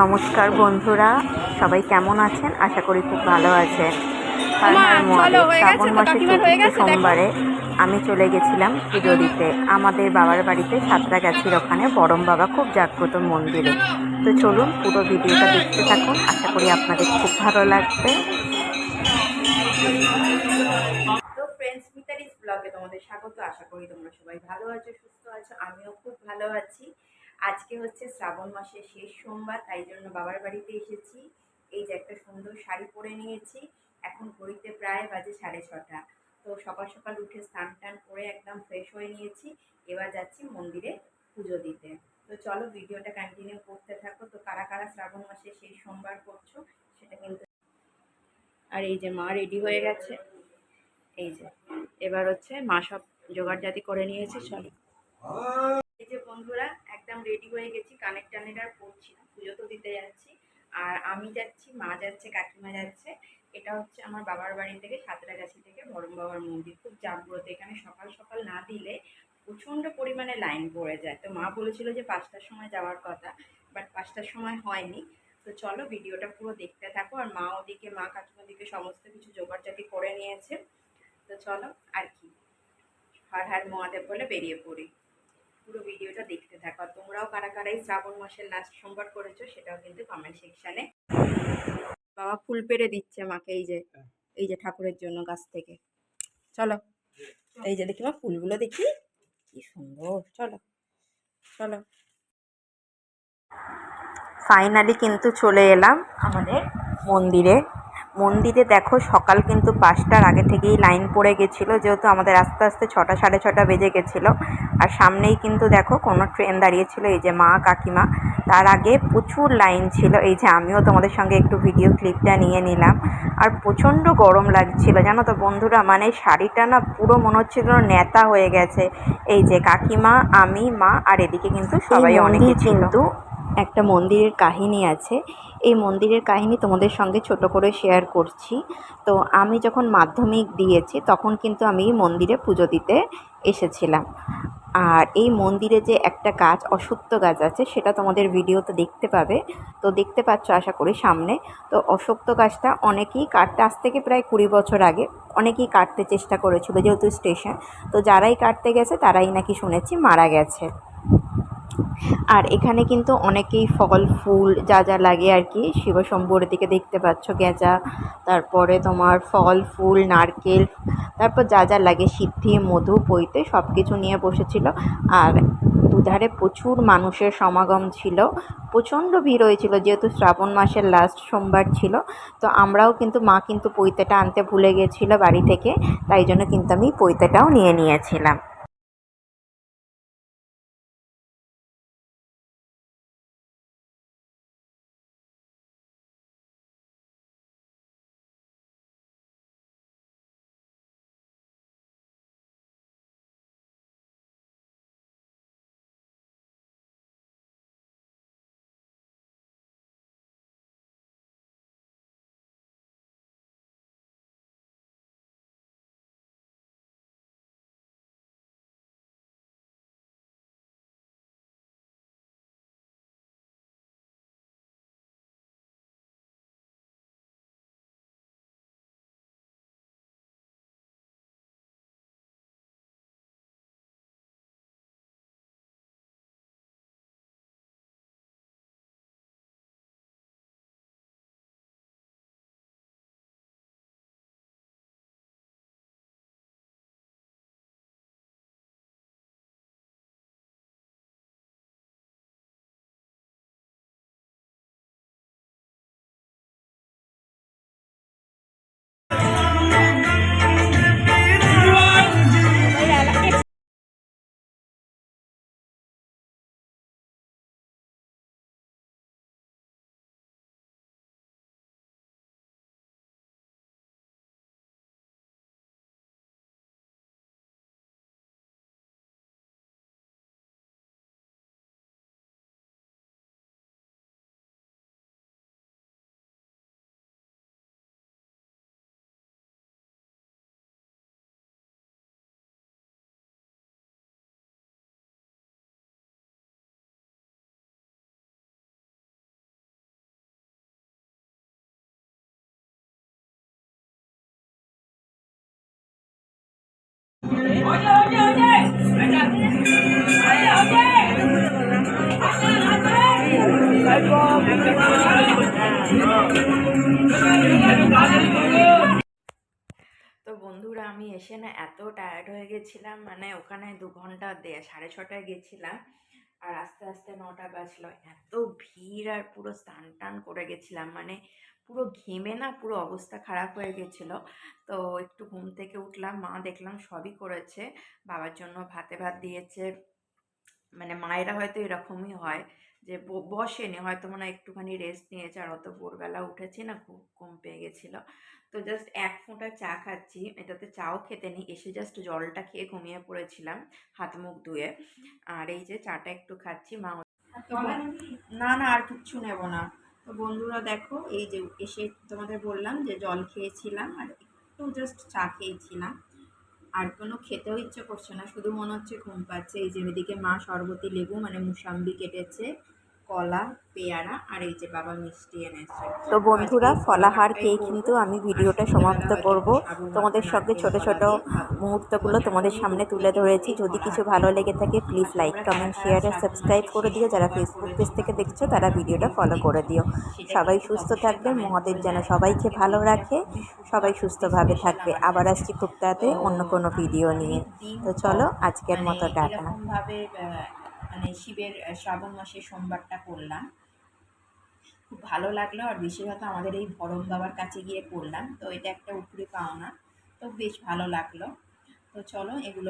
নমস্কার বন্ধুরা সবাই কেমন আছেন? আশা করি খুব ভালো আছেন। শ্রাবণ মাসের চতুর্থ সোমবারে আমি চলে গেছিলাম পুজো দিতে। আমাদের বাবার বাড়িতে সাঁতরাগাছির ওখানে বরম বাবা খুব জাগ্রত মন্দিরে। তো চলুন পুরো ভিডিওটা দেখতে থাকুন আশা করি আপনাদের খুব ভালো লাগবে। তো ফ্রেন্ডস মিতারিস ব্লগে তোমাদের স্বাগত। আশা করি তোমরা সবাই ভালো আছো সুস্থ আছো আমিও খুব ভালো আছি। আজকে হচ্ছে শ্রাবণ মাসের শেষ সোমবার, তাই জন্য বাবার বাড়িতে এসেছি। এই যে একটা সুন্দর শাড়ি পরে নিয়েছি, এখন ঘড়িতে প্রায় বাজে সাড়ে ছটা। তো সকাল সকাল উঠে স্নান টান করে একদম ফ্রেশ হয়ে নিয়েছি। এবার যাচ্ছি মন্দিরে পুজো দিতে। তো চলো ভিডিওটা কন্টিনিউ করতে থাকো। তো কারা কারা শ্রাবণ মাসে সেই সোমবার করছ, সেটা কিন্তু আর এই যে মা রেডি হয়ে গেছে। এই যে, এবার হচ্ছে মা সব জোগাড় জাতি করে নিয়েছে, চলো। এই যে বন্ধুরা একদম রেডি হয়ে গেছি, কানের টানের আর পড়ছি না, পুজো তো দিতে যাচ্ছি। আর আমি যাচ্ছি, মা যাচ্ছে, কাকিমা যাচ্ছে। এটা হচ্ছে আমার বাবার বাড়ি থেকে, সাঁতরাগাছি থেকে বরম বাবার মন্দির। খুব জাগ্রত, এখানে সকাল সকাল না দিলে প্রচণ্ড পরিমাণে লাইন পড়ে যায়। তো মা বলেছিল যে পাঁচটার সময় যাওয়ার কথা বাট পাঁচটার সময় হয়নি। তো চলো ভিডিওটা পুরো দেখতে থাকো, আর মা ওদিকে, মা কাকিমা ওদিকে সমস্ত কিছু জোগাড়জাতি করে নিয়েছে। তো চলো, আর কি। হার হার মহাদেব বলে বেরিয়ে পড়ি। পুরো ভিডিওটা দেখতে থাকো। আর তোমরাও কারা কারাই শ্রাবণ মাসের লাস্ট সোমবার করেছ সেটাও কিন্তু কমেন্ট সেকশানে বাবা ফুল পেড়ে দিচ্ছে মাকে এই যে এই যে ঠাকুরের জন্য গাছ থেকে। চলো এই যে দেখি মা ফুলগুলো দেখি। কি সুন্দর চলো চলো। ফাইনালি কিন্তু চলে এলাম আমাদের মন্দিরে। মন্দিরে দেখো সকাল কিন্তু পাঁচটার আগে থেকেই লাইন পড়ে গেছিল যেহেতু আমাদের আস্তে আস্তে ছটা সাড়ে ছটা বেজে গেছিল। আর সামনেই কিন্তু দেখো কোনো ট্রেন দাঁড়িয়েছিল এই যে মা কাকিমা। তার আগে প্রচুর লাইন ছিল এই যে আমিও তোমাদের সঙ্গে একটু ভিডিও ক্লিপটা নিয়ে নিলাম। আর প্রচণ্ড গরম লাগছিল জানো তো বন্ধুরা মানে শাড়িটা না পুরো মনে হচ্ছিল নেতা হয়ে গেছে। এই যে কাকিমা আমি মা আর এদিকে কিন্তু সবাই অনেকে কিন্তু একটা মন্দিরের কাহিনী আছে। এই মন্দিরের কাহিনী তোমাদের সঙ্গে ছোট করে শেয়ার করছি। তো আমি যখন মাধ্যমিক দিয়েছি, তখন কিন্তু আমি মন্দিরে পুজো দিতে এসেছিলাম। আর এই মন্দিরে যে একটা গাছ অসত্য গাছ আছে, সেটা তোমাদের ভিডিওতে দেখতে পাবে। তো দেখতে পাচ্ছ, আশা করি সামনে। তো অসত্য গাছটা অনেকেই কাটতে, আজ থেকে প্রায় কুড়ি বছর আগে অনেকেই কাটতে চেষ্টা করেছিল যেহেতু স্টেশন তো যারাই কাটতে গেছে, তারাই নাকি শুনেছি মারা গেছে। আর এখানে কিন্তু অনেকেই ফল, ফুল যা যা লাগে আর কি, শিব শিবশম্ভুর দিকে দেখতে পাচ্ছ, গেঁজা, তারপরে তোমার ফল, ফুল, নারকেল, তারপর যা যা লাগে, সিদ্ধি, মধু পইতে সব কিছু নিয়ে বসেছিল। আর দুধারে প্রচুর মানুষের সমাগম ছিল, প্রচণ্ড ভিড় হয়েছিল, যেহেতু শ্রাবণ মাসের লাস্ট সোমবার ছিল। তো আমরাও কিন্তু, মা কিন্তু পৈতেটা আনতে ভুলে গেছিল বাড়ি থেকে, তাই জন্য কিন্তু আমি পৈতেটাও নিয়ে নিয়েছিলাম। তো বন্ধুরা, আমি এসে না এত টায়ার্ড হয়ে গেছিলাম মানে ওখানে দু ঘণ্টা সাড়ে ছটায় গেছিলাম, আর আস্তে আস্তে নটা বাজলো। এত ভিড় আর পুরো স্নান টান করে গেছিলাম মানে পুরো ঘেমে না পুরো অবস্থা খারাপ হয়ে গেছিল। তো একটু ঘুম থেকে উঠলাম, মা দেখলাম সবই করেছে। বাবার জন্য ভাতে ভাত দিয়েছে। মানে মায়েরা হয়তো এরকমই হয় যে বসেনি, হয়তো মনে একটুখানি রেস্ট নিয়েছে আর অত ভোরবেলা উঠেছি না, খুব ঘুম পেয়ে গেছিল। তো জাস্ট এক ফোঁটা চা খাচ্ছি, এটাতে চাও খেতে নি এসে জাস্ট জলটা খেয়ে ঘুমিয়ে পড়েছিলাম, হাত মুখ ধুয়ে। আর এই যে চাটা একটু খাচ্ছি, মা না না, আর কিচ্ছু নেব না। তো বন্ধুরা দেখো, এই যে এসে তোমাদের বললাম যে জল খেয়েছিলাম আর একটু জাস্ট চা খেয়েছি না আর কোনো খেতেও ইচ্ছে করছে না, শুধু মনে হচ্ছে ঘুম পাচ্ছে। এই যে এদিকে মা শরবতি, লেবু মানে মুসাম্বি কেটেছে। কলা পেয়ারা আর এই যে বাবা মিষ্টি এনেছে তো বন্ধুরা ফলাহার খেয়ে কিন্তু আমি ভিডিওটা সমাপ্ত করব। তোমাদের সঙ্গে ছোট ছোট মুহূর্তগুলো তোমাদের সামনে তুলে ধরেছি। যদি কিছু ভালো লেগে থাকে প্লিজ লাইক কমেন্ট শেয়ার আর সাবস্ক্রাইব করে দিও। যারা ফেসবুক পেজ থেকে দেখছ তারা ভিডিওটা ফলো করে দিও। সবাই সুস্থ থাকবে। মহাদেব যেন সবাইকে ভালো রাখে। সবাই সুস্থভাবে থাকবে। আবার আসছি খুব তাড়াতাড়ি অন্য কোনো ভিডিও নিয়ে। তো চলো আজকের মতো টাটা। মানে শিবের শ্রাবণ মাসের সোমবারটা করলাম খুব ভালো লাগল আর বিশেষত আমাদের এই ভরম বাবার কাছে গিয়ে করলাম তো এটা একটা উপরে পাওনা, তো বেশ ভালো লাগল। তো চলো এগুলো